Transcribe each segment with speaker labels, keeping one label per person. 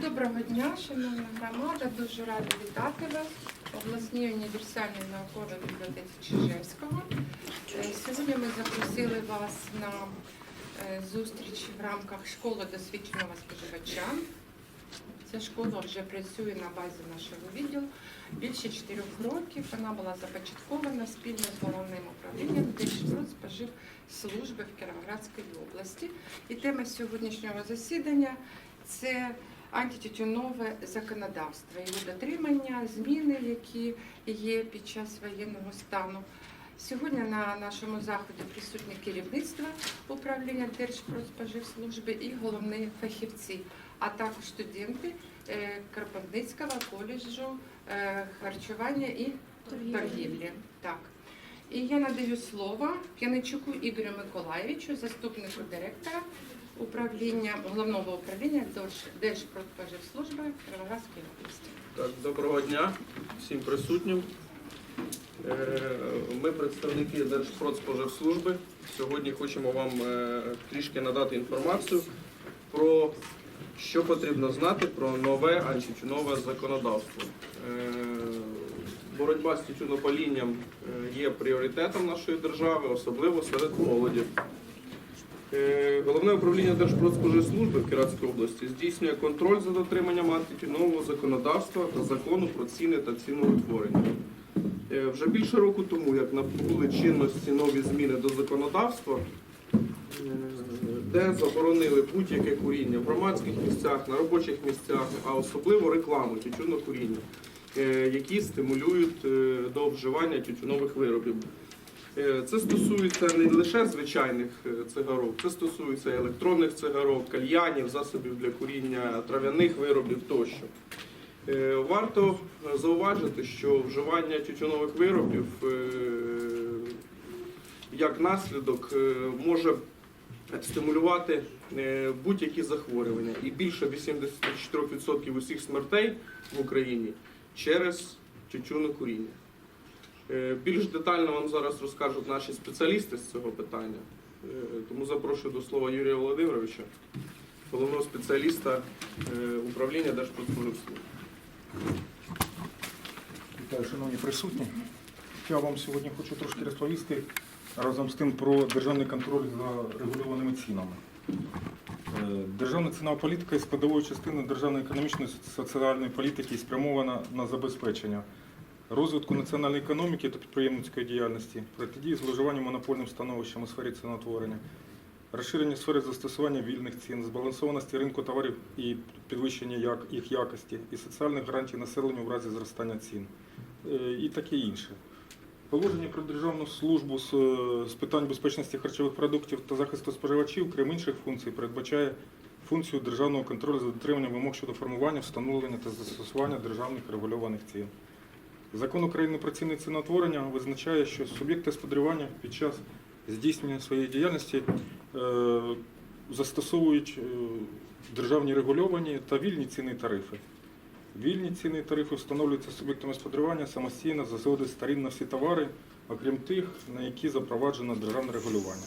Speaker 1: Доброго дня, шановна громада. Дуже рада вітати вас в обласній універсальній науковій бібліотеці Чижевського. Е, Сьогодні ми запросили вас на е, зустріч в рамках школи досвідченого споживача. Ця школа вже працює на базі нашого відділу більше чотирьох років. Вона була започаткована спільно з головним управлінням Держпродспоживслужби в Кіровоградській області. І тема сьогоднішнього засідання це антитютюнове законодавство, його дотримання, зміни, які є під час воєнного стану. Сьогодні на нашому заході присутні керівництво управління Держпродспоживслужби і головні фахівці, а також студенти е, Карпатницького коледжу е, харчування і торгівлі. Так. І я надаю слово П'яничуку Ігорю Миколаєвичу, заступнику директора управління головного управління Держ- Держпродспоживслужби Кіровоградської області.
Speaker 2: Так, доброго дня всім присутнім. Е, Ми представники Держпродспоживслужби. Сьогодні хочемо вам е, трішки надати інформацію про що потрібно знати про нове антитюнове законодавство. Е, Боротьба з тютюнопалінням є пріоритетом нашої держави, особливо серед молоді. Головне управління Держпродспоживслужби в Кіратській області здійснює контроль за дотриманням антитюнового законодавства та закону про ціни та ціноутворення. Е, Вже більше року тому, як набули чинності нові зміни до законодавства, е, де заборонили будь-яке куріння в громадських місцях, на робочих місцях, а особливо рекламу тютюнокуріння, е, які стимулюють до вживання тютюнових виробів. Це стосується не лише звичайних цигарок, це стосується електронних цигарок, кальянів, засобів для куріння, трав'яних виробів тощо. Е, Варто зауважити, що вживання тютюнових виробів е, як наслідок е, може стимулювати будь-які захворювання. І більше 84% усіх смертей в Україні через тютюнокуріння. Більш детально вам зараз розкажуть наші спеціалісти з цього питання. Тому запрошую до слова Юрія Володимировича, головного спеціаліста управління Держпродспоживслужби.
Speaker 3: Вітаю, шановні присутні. Я вам сьогодні хочу трошки розповісти разом з тим про державний контроль за регульованими цінами. Е, Державна цінова політика є складовою частиною державної економічної і соціальної політики спрямована на забезпечення розвитку національної економіки та підприємницької діяльності, протидії зловживанню монопольним становищем у сфері ціноутворення, розширення сфери застосування вільних цін, збалансованості ринку товарів і підвищення їх якості, і соціальних гарантій населенню в разі зростання цін е, і таке інше. Положення про державну службу з, е, з питань безпечності харчових продуктів та захисту споживачів, крім інших функцій, передбачає функцію державного контролю за дотриманням вимог щодо формування, встановлення та застосування державних регульованих цін. Закон України про ціни і ціноутворення визначає, що суб'єкти сподрювання під час здійснення своєї діяльності застосовують е, державні регульовані та вільні ціни тарифи. Вільні ціни тарифи встановлюються суб'єктами сподрювання самостійно за згоди сторін на всі товари, окрім тих, на які запроваджено державне регулювання.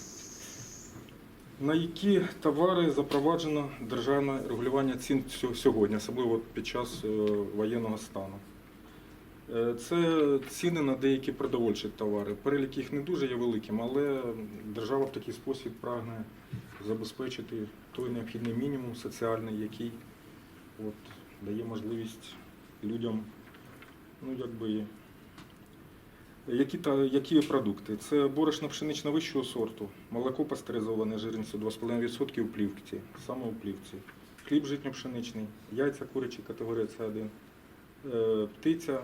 Speaker 3: На які товари запроваджено державне регулювання цін сьогодні, особливо під час е, воєнного стану. Е, Це ціни на деякі продовольчі товари. Перелік їх не дуже є великим, але держава в такий спосіб прагне забезпечити той необхідний мінімум соціальний, який от, дає можливість людям, ну якби. Які, та, які продукти? Це борошно пшенично вищого сорту, молоко пастеризоване жирністю 2,5% у плівці, саме у плівці, хліб житньо-пшеничний, яйця курячі категорія С1, е, птиця,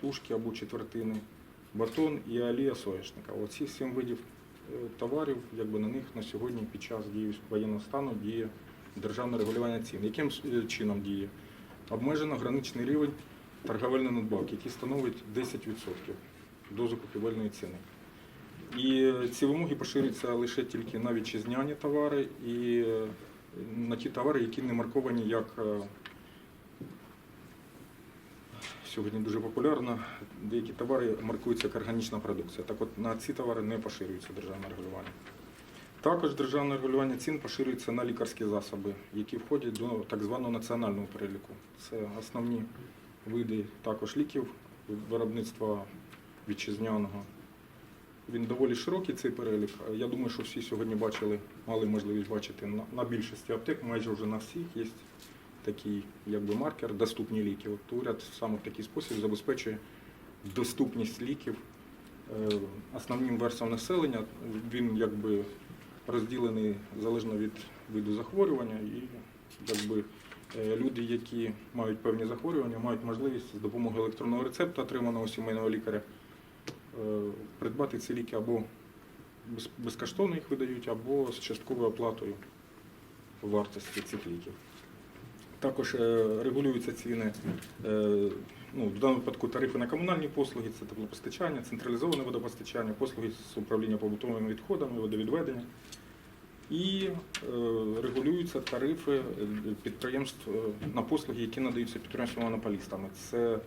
Speaker 3: тушки або четвертини, батон і олія соняшника. Оці сім видів е, товарів, якби на них на сьогодні під час дії воєнного стану діє державне регулювання цін. Яким е, чином діє? Обмежено граничний рівень торговельної надбавки, який становить 10% до закупівельної ціни. І е, ці вимоги поширюються лише тільки на вітчизняні товари і на ті товари, які не марковані як сьогодні дуже популярно. Деякі товари маркуються як органічна продукція. Так от на ці товари не поширюється державне регулювання. Також державне регулювання цін поширюється на лікарські засоби, які входять до так званого національного переліку. Це основні види також ліків виробництва вітчизняного. Він доволі широкий цей перелік. Я думаю, що всі сьогодні бачили, мали можливість бачити на, більшості аптек, майже вже на всіх є такий якби маркер доступні ліки. От уряд саме в такий спосіб забезпечує доступність ліків е, основним верствам населення. Він якби розділений залежно від виду захворювання, і якби е, люди, які мають певні захворювання, мають можливість з допомогою електронного рецепта, отриманого сімейного лікаря, е, придбати ці ліки або безкоштовно їх видають, або з частковою оплатою вартості цих ліків. Також е, регулюються ціни, е, ну, в даному випадку тарифи на комунальні послуги, це теплопостачання, централізоване водопостачання, послуги з управління побутовими відходами, водовідведення. І е, регулюються тарифи підприємств на послуги, які надаються підприємствами-монополістами. Це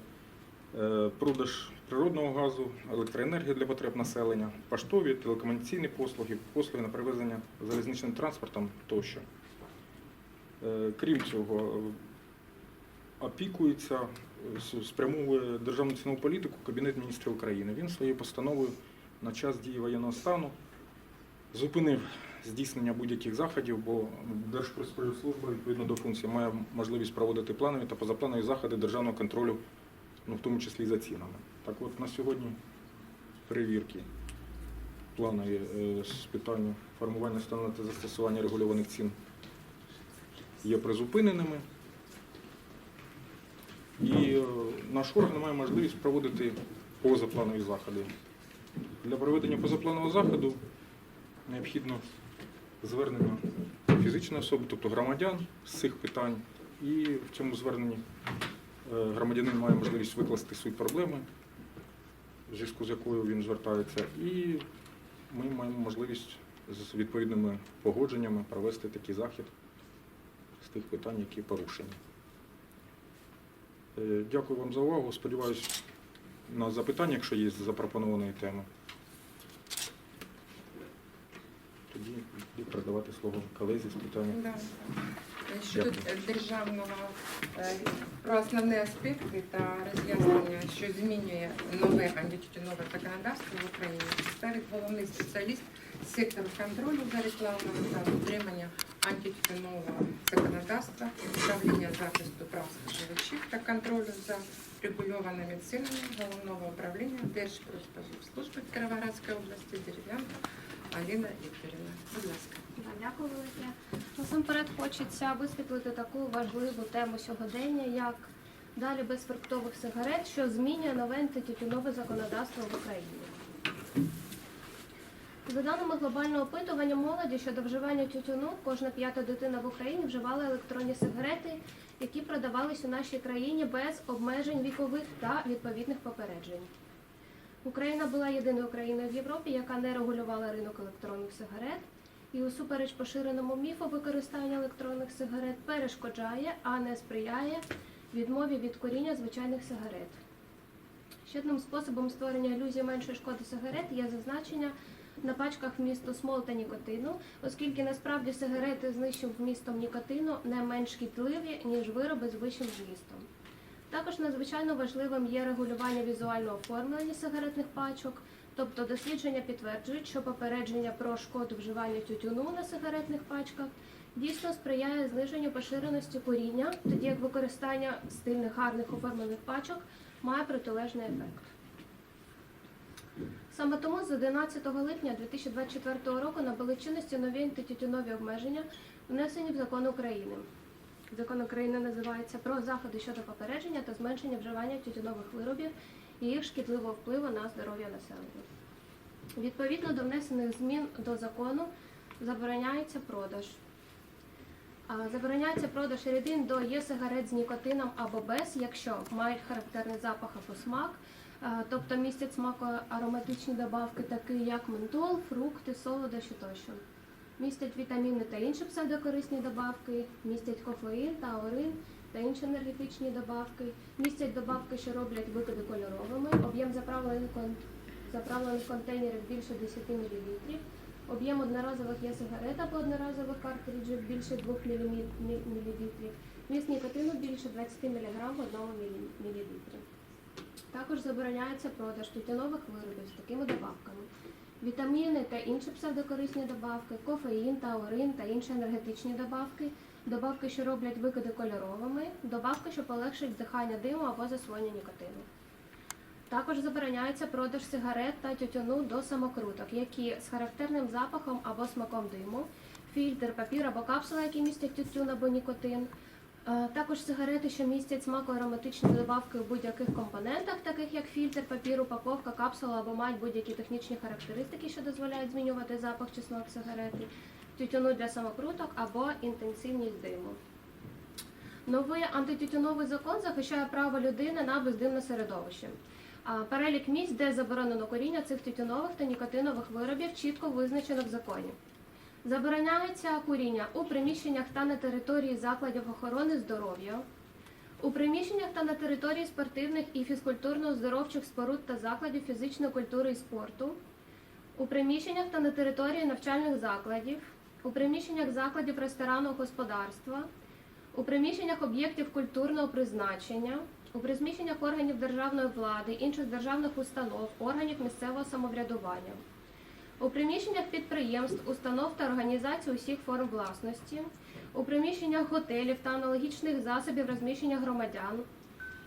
Speaker 3: е, продаж природного газу, електроенергії для потреб населення, поштові, телекомунікаційні послуги, послуги на перевезення залізничним транспортом тощо. Е, Крім цього, опікується, е, спрямовує державну цінову політику Кабінет міністрів України. Він своєю постановою на час дії воєнного стану зупинив здійснення будь-яких заходів, бо Держпродспоживслужба відповідно до функції має можливість проводити планові та позапланові заходи державного контролю, ну, в тому числі і за цінами. Так от на сьогодні перевірки планові е, з питань формування встановлення та застосування регульованих цін є призупиненими. І е, наш орган має можливість проводити позапланові заходи. Для проведення позапланового заходу необхідно звернення фізичної особи, тобто громадян з цих питань. І в цьому зверненні е, громадянин має можливість викласти свої проблеми, в зв'язку з якою він звертається, і ми маємо можливість з відповідними погодженнями провести такий захід з тих питань, які порушені. Е, Дякую вам за увагу. Сподіваюсь на запитання, якщо є з запропонованої теми. Тоді буду передавати слово колезі з питання.
Speaker 1: Да. Щодо державного е, про основні аспекти та роз'яснення, що змінює нове антитютюнове законодавство в Україні, представить головний спеціаліст сектору контролю за рекламою та дотримання антитютюнового законодавства, управління захисту прав споживачів та контролю за регульованими цінами головного управління Держпродспоживслужби Кіровоградської області Дерев'янка Аліна Вікторівна. Будь ласка.
Speaker 4: Дякую велике. Насамперед хочеться висвітлити таку важливу тему сьогодення, як далі без фруктових сигарет, що змінює нове антитютюнове законодавство в Україні. За даними глобального опитування молоді щодо вживання тютюну, кожна п'ята дитина в Україні вживала електронні сигарети, які продавались у нашій країні без обмежень вікових та відповідних попереджень. Україна була єдиною країною в Європі, яка не регулювала ринок електронних сигарет, і усупереч поширеному міфу використання електронних сигарет перешкоджає, а не сприяє відмові від куріння звичайних сигарет. Ще одним способом створення ілюзії меншої шкоди сигарет є зазначення на пачках вмісту смол та нікотину, оскільки насправді сигарети з нижчим вмістом нікотину не менш шкідливі, ніж вироби з вищим вмістом. Також надзвичайно важливим є регулювання візуального оформлення сигаретних пачок, тобто дослідження підтверджують, що попередження про шкоду вживання тютюну на сигаретних пачках дійсно сприяє зниженню поширеності куріння, тоді як використання стильних гарних оформлених пачок має протилежний ефект. Саме тому з 11 липня 2024 року набули чинності нові антитютюнові обмеження, внесені в закон України. Закон України називається про заходи щодо попередження та зменшення вживання тютюнових виробів і їх шкідливого впливу на здоров'я населення. Відповідно до внесених змін до закону забороняється продаж. Забороняється продаж рідин до є-сигарет з нікотином або без, якщо мають характерний запах або смак, тобто містять смако-ароматичні добавки, такі як ментол, фрукти, солодощі тощо. Містять вітаміни та інші псевдокорисні добавки, містять кофеїн, таурин та інші енергетичні добавки, містять добавки, що роблять викиди кольоровими, об'єм заправлених, кон- заправлених контейнерів більше 10 мл, Об'єм одноразових є-сигарет або одноразових картриджів більше 2 мл, вміст нікотину більше 20 мг в одному мл. Також забороняється продаж тютюнових виробів з такими добавками. Вітаміни та інші псевдокорисні добавки, кофеїн, таурин та інші енергетичні добавки, добавки, що роблять викиди кольоровими, добавки, що полегшують вдихання диму або засвоєння нікотину. Також забороняється продаж сигарет та тютюну до самокруток, які з характерним запахом або смаком диму, фільтр, папір або капсула, які містять тютюн або нікотин. Також сигарети, що містять смако-ароматичні добавки у будь-яких компонентах, таких як фільтр, папір, упаковка, капсула або мають будь-які технічні характеристики, що дозволяють змінювати запах чи смак сигарети, тютюну для самокруток або інтенсивність диму. Новий антитютюновий закон захищає право людини на бездимне середовище. Перелік місць, де заборонено коріння цих тютюнових та нікотинових виробів, чітко визначено в законі. Забороняється куріння у приміщеннях та на території закладів охорони здоров'я, у приміщеннях та на території спортивних і фізкультурно-оздоровчих споруд та закладів фізичної культури і спорту, у приміщеннях та на території навчальних закладів, у приміщеннях закладів ресторанного господарства, у приміщеннях об'єктів культурного призначення, у приміщеннях органів державної влади, інших державних установ, органів місцевого самоврядування, у приміщеннях підприємств, установ та організацій усіх форм власності, у приміщеннях готелів та аналогічних засобів розміщення громадян,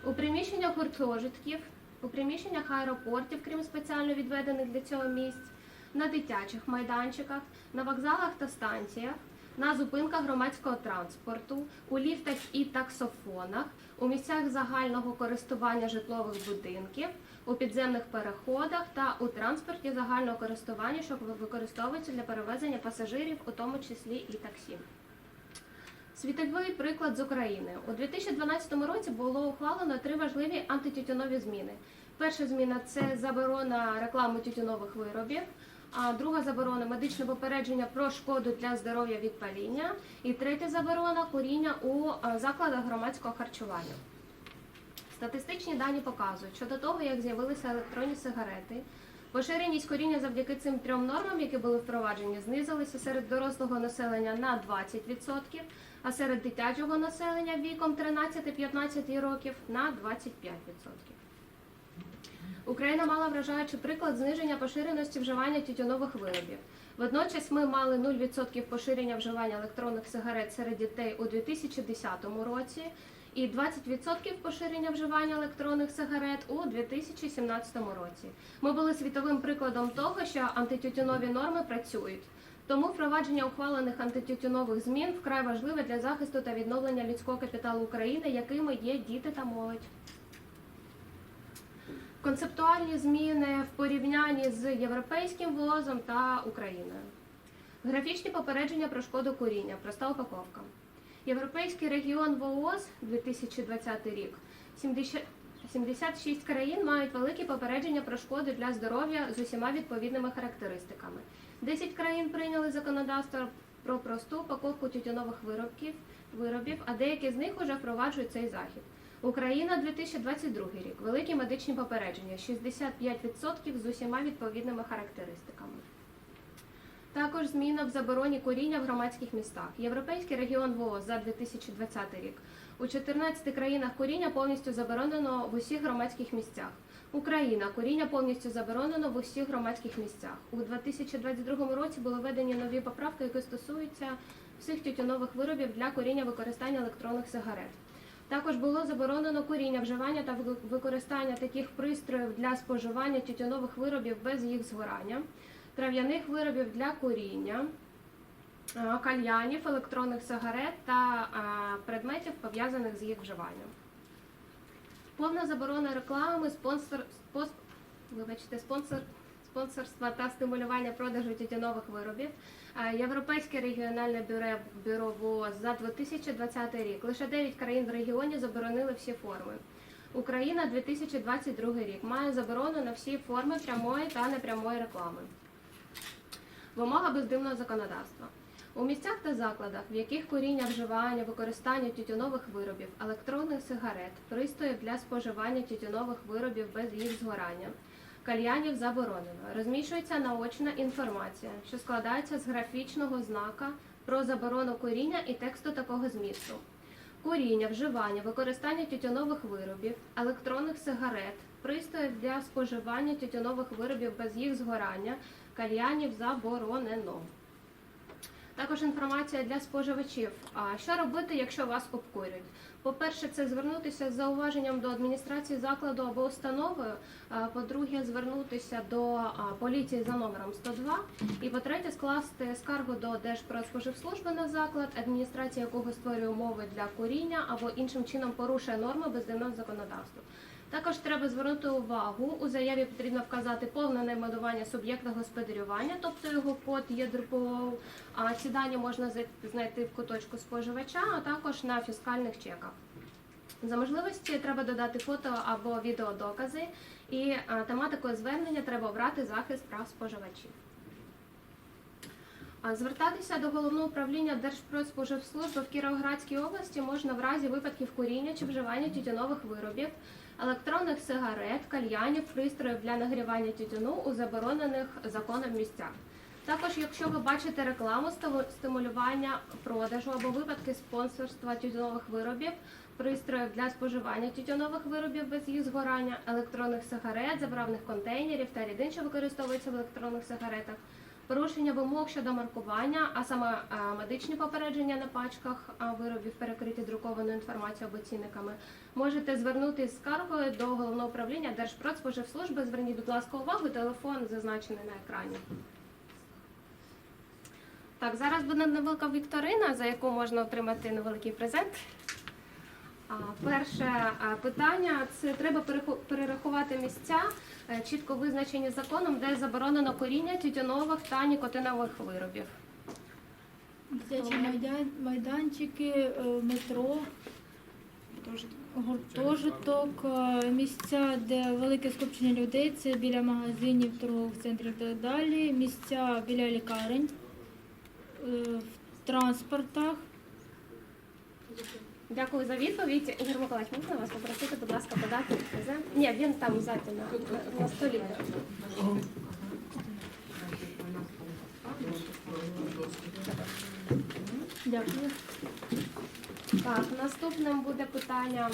Speaker 4: у приміщеннях гуртожитків, у приміщеннях аеропортів, крім спеціально відведених для цього місць, на дитячих майданчиках, на вокзалах та станціях, на зупинках громадського транспорту, у ліфтах і таксофонах, у місцях загального користування житлових будинків, у підземних переходах та у транспорті загального користування, що використовується для перевезення пасажирів, у тому числі і таксі. Світовий приклад з України у 2012 році було ухвалено три важливі антитютюнові зміни. Перша зміна це заборона реклами тютюнових виробів. А друга заборона медичне попередження про шкоду для здоров'я від паління. І третя заборона куріння у е, закладах громадського харчування. Статистичні дані показують, що до того, як з'явилися електронні сигарети, поширеність коріння завдяки цим трьом нормам, які були впроваджені, знизилися серед дорослого населення на 20%, а серед дитячого населення віком 13-15 років на 25%. Україна мала вражаючий приклад зниження поширеності вживання тютюнових виробів. Водночас ми мали 0% поширення вживання електронних сигарет серед дітей у 2010 році і 20% поширення вживання електронних сигарет у 2017 році. Ми були світовим прикладом того, що антитютюнові норми працюють. Тому впровадження ухвалених антитютюнових змін вкрай важливе для захисту та відновлення людського капіталу України, якими є діти та молодь. Концептуальні зміни в порівнянні з європейським ВОЗом та Україною. Графічні попередження про шкоду куріння. Проста упаковка. Європейський регіон ВООЗ 2020 рік. 76 країн мають великі попередження про шкоду для здоров'я з усіма відповідними характеристиками. 10 країн прийняли законодавство про просту упаковку тютюнових виробків, виробів, а деякі з них вже впроваджують цей захід. Україна 2022 рік. Великі медичні попередження 65% з усіма відповідними характеристиками. Також зміна в забороні куріння в громадських містах. Європейський регіон ВООЗ за 2020 рік. У 14 країнах куріння повністю заборонено в усіх громадських місцях. Україна куріння повністю заборонено в усіх громадських місцях. У 2022 році були введені нові поправки, які стосуються всіх тютюнових виробів для куріння використання електронних сигарет. Також було заборонено куріння, вживання та використання таких пристроїв для споживання тютюнових виробів без їх згорання, трав'яних виробів для куріння, е, кальянів, електронних сигарет та е, предметів, пов'язаних з їх вживанням. Повна заборона реклами, спонсор, спос, вибачте, спонсор, спонсорства та стимулювання продажу тютюнових виробів. Європейське регіональне бюро, бюро ВООЗ за 2020 рік. Лише 9 країн в регіоні заборонили всі форми. Україна 2022 рік має заборону на всі форми прямої та непрямої реклами. Вимога бездимного законодавства. У місцях та закладах, в яких куріння, вживання, використання тютюнових виробів, електронних сигарет, пристроїв для споживання тютюнових виробів без їх згорання, кальянів заборонено. Розміщується наочна інформація, що складається з графічного знака про заборону куріння і тексту такого змісту. Куріння, вживання, використання тютюнових виробів, електронних сигарет, пристроїв для споживання тютюнових виробів без їх згорання, кальянів заборонено. Також інформація для споживачів. Що робити, якщо вас обкурюють? По-перше, це звернутися з зауваженням до адміністрації закладу або установи. По-друге, звернутися до поліції за номером 102. І по-третє, скласти скаргу до Держпродспоживслужби на заклад, адміністрація якого створює умови для куріння або іншим чином порушує норми бездимного законодавства. Також треба звернути увагу. У заяві потрібно вказати повне найменування суб'єкта господарювання, тобто його код є ДРПО. А ці дані можна знайти в куточку споживача, а також на фіскальних чеках. За можливості треба додати фото або відеодокази, і тематикою звернення треба обрати захист прав споживачів. Звертатися до головного управління Держпродспоживслужби в Кіровоградській області можна в разі випадків куріння чи вживання тютюнових виробів, електронних сигарет, кальянів, пристроїв для нагрівання тютюну у заборонених законом місцях. Також, якщо ви бачите рекламу стиму- стимулювання продажу або випадки спонсорства тютюнових виробів, пристроїв для споживання тютюнових виробів без їх згорання, електронних сигарет, заправних контейнерів та рідин, що використовуються в електронних сигаретах, порушення вимог щодо маркування, а саме е, медичні попередження на пачках виробів, перекриті друкованою інформацією або цінниками, можете звернутися з скаргою до головного управління Держпродспоживслужби. Зверніть, будь ласка, увагу, телефон зазначений на екрані. Так, зараз буде невелика вікторина, за яку можна отримати невеликий презент. Перше питання це треба перерахувати місця, е, чітко визначені законом, де заборонено коріння тютюнових та нікотинових виробів.
Speaker 5: Дитячі майдан, майданчики, е, метро, гуртожиток, е, місця, де велике скупчення людей, це біля магазинів, торгових центрів і так далі, місця біля лікарень, е, в транспортах.
Speaker 4: Дякую за відповідь. Ігор Миколаївич, можна вас попросити, будь ласка, подати презент? Ні, він там ззаді на, на, столі.
Speaker 5: Дякую.
Speaker 4: Так, наступним буде питання,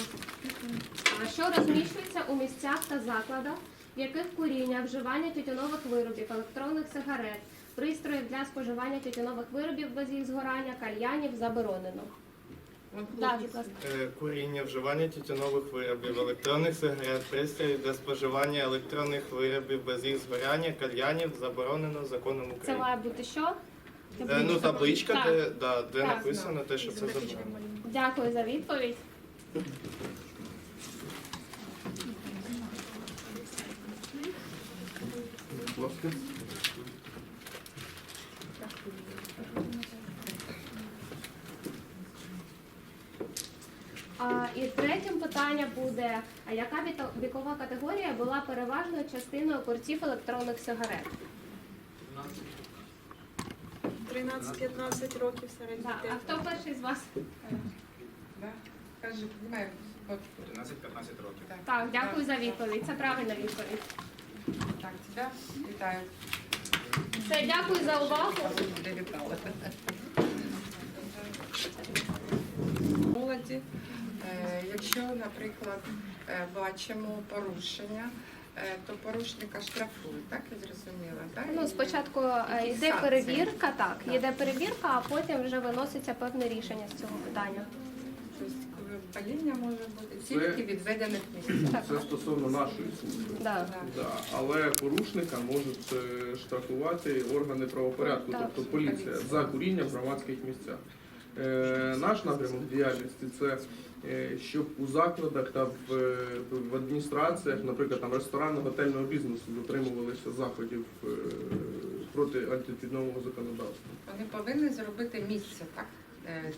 Speaker 4: що розміщується у місцях та закладах, в яких куріння, вживання тютюнових виробів, електронних сигарет, пристроїв для споживання тютюнових виробів без їх згорання, кальянів заборонено. Так, будь ласка.
Speaker 6: Е, Куріння, вживання тютюнових виробів, електронних сигарет, пристроїв для споживання електронних виробів без їх згоряння, кальянів заборонено законом
Speaker 4: Це
Speaker 6: України.
Speaker 4: має бути що?
Speaker 6: Е, Ну, табличка,
Speaker 4: Так.
Speaker 6: де, да, де
Speaker 4: Так.
Speaker 6: написано те, що це заборонено.
Speaker 4: Дякую за відповідь.
Speaker 2: Будь ласка.
Speaker 4: І третім питання буде: а яка вікова категорія була переважною частиною курців електронних сигарет?
Speaker 7: 13-15 років серед
Speaker 4: Да.
Speaker 7: дітей.
Speaker 4: А хто перший з вас?
Speaker 1: Кажи, піднімай
Speaker 8: 13-15 років.
Speaker 1: Так,
Speaker 4: Так, дякую за відповідь. Це правильна відповідь.
Speaker 1: Так, тебе вітаю.
Speaker 4: Все, дякую за увагу.
Speaker 1: Молоді. Е, Якщо, наприклад, е, бачимо порушення, е, то порушника штрафують, так я зрозуміла? Так?
Speaker 4: Ну, спочатку е, йде
Speaker 1: Санкції.
Speaker 4: перевірка, так,
Speaker 1: Так.
Speaker 4: йде перевірка, а потім вже виноситься певне рішення з цього питання.
Speaker 1: Тобто паління може бути тільки відведених місцях.
Speaker 2: Це стосовно нашої служби.
Speaker 4: Да.
Speaker 1: Так.
Speaker 2: Да. Але порушника можуть штрафувати органи правопорядку,
Speaker 4: Так.
Speaker 2: тобто поліція,
Speaker 1: Поліція.
Speaker 2: за куріння в громадських місцях. Е, наш напрямок діяльності це е, щоб у закладах та в, е, в адміністраціях, наприклад, там ресторанно-готельного бізнесу дотримувалися заходів проти антитютюнового законодавства.
Speaker 1: Вони повинні зробити місце, так?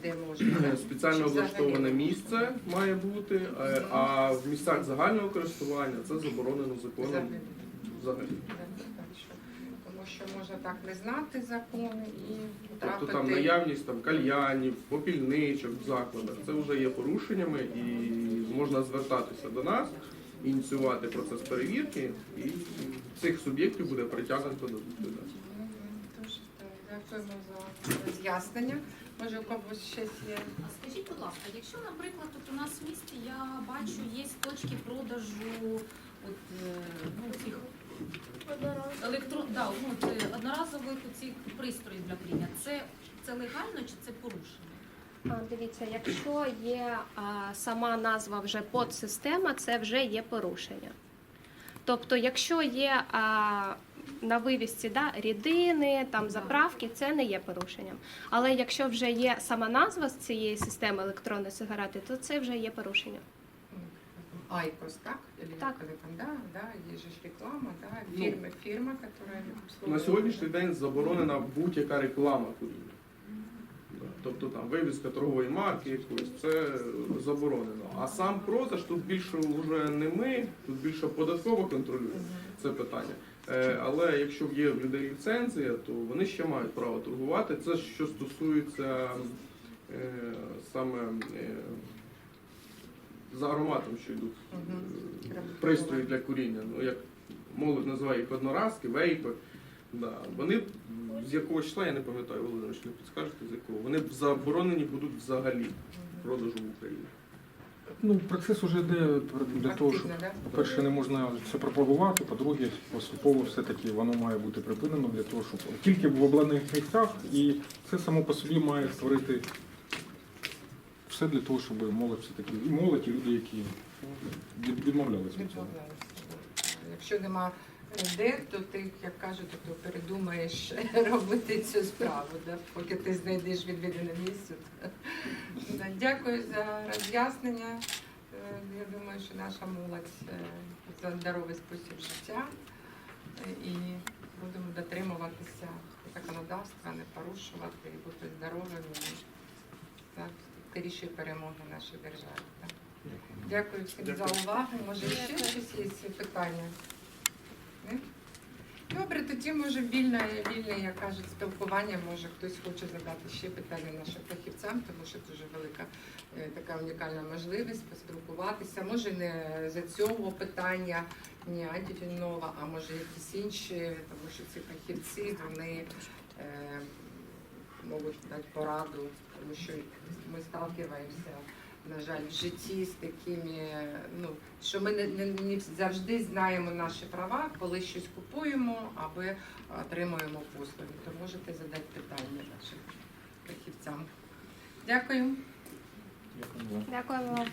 Speaker 1: Де можна.
Speaker 2: Спеціально облаштоване місце має бути, а в місцях загального користування це заборонено законом
Speaker 1: Взагалі. Що- можна так не знати закони і
Speaker 2: Тобто
Speaker 1: потрапити.
Speaker 2: там наявність там кальянів, попільничок в закладах, це вже є порушеннями і можна звертатися до нас ініціювати процес перевірки, і цих суб'єктів буде притягнуто до відповідальності.
Speaker 1: Дуже так, дякуємо за роз'яснення. Може, у когось щось є?
Speaker 7: А скажіть, будь ласка, якщо, наприклад, тут у нас в місті я бачу, є точки продажу от, е, ну, цих електро... да, ну, от, е, одноразових цих пристроїв для куріння, це, це легально чи це порушення?
Speaker 4: А, Дивіться, якщо є а, сама назва вже подсистема, це вже є порушення. Тобто, якщо є а, на вивісці да, рідини, там заправки, це не є порушенням. Але якщо вже є сама назва з цієї системи електронної сигарети, то це вже є порушення.
Speaker 1: Айкос, так? Или
Speaker 4: Так.
Speaker 1: это там, да, да, есть же ж реклама, да,
Speaker 2: Ну,
Speaker 1: фирма, фирма, которая
Speaker 2: На сьогоднішній день заборонена будь-яка реклама куріння. Да, Тобто там вивізка торгової марки якоїсь, це заборонено. А сам продаж тут більше вже не ми, тут більше податково контролює це питання. Е, Але якщо є в людей ліцензія, то вони ще мають право торгувати. Це що стосується е, саме е, за ароматом, що йдуть е, пристрої для куріння. Ну як молодь називає їх одноразки, вейпи. Да. Вони з якого числа, я не пам'ятаю, Володимир, не підскажете з якого. Вони заборонені будуть взагалі продажу в Україні.
Speaker 3: Ну, процес уже йде для того, щоб
Speaker 1: Активно, да?
Speaker 3: По-перше, не можна це пропагувати, по-друге, поступово все-таки воно має бути припинено для того, щоб тільки в обладнаних місцях, і це само по собі має створити все для того, щоб молодь все-таки, і молодь, і люди, які відмовлялися від цього.
Speaker 1: Якщо нема де, то ти, як кажуть, то передумаєш робити цю справу, да? поки ти знайдеш відвідане місце. Дякую за роз'яснення. Е, Я думаю, що наша молодь е, за здоровий спосіб життя і будемо дотримуватися законодавства, не порушувати і бути здоровими. Так, скорішої перемоги нашій державі. Дякую всім за увагу. Може, ще щось є питання? Ні? Добре, тоді може вільне, вільне, як кажуть, спілкування. Може хтось хоче задати ще питання нашим фахівцям, тому що дуже велика е, така унікальна можливість поспілкуватися. Може не за цього питання, ні антитюнова, а може якісь інші, тому що ці фахівці вони можуть дати пораду, тому що ми сталкиваємося на жаль, в житті з такими, ну що ми не, не, не завжди знаємо наші права, коли щось купуємо або отримуємо послуги. То можете задати питання нашим фахівцям. Дякую.
Speaker 3: Дякую.
Speaker 4: Дякуємо вам.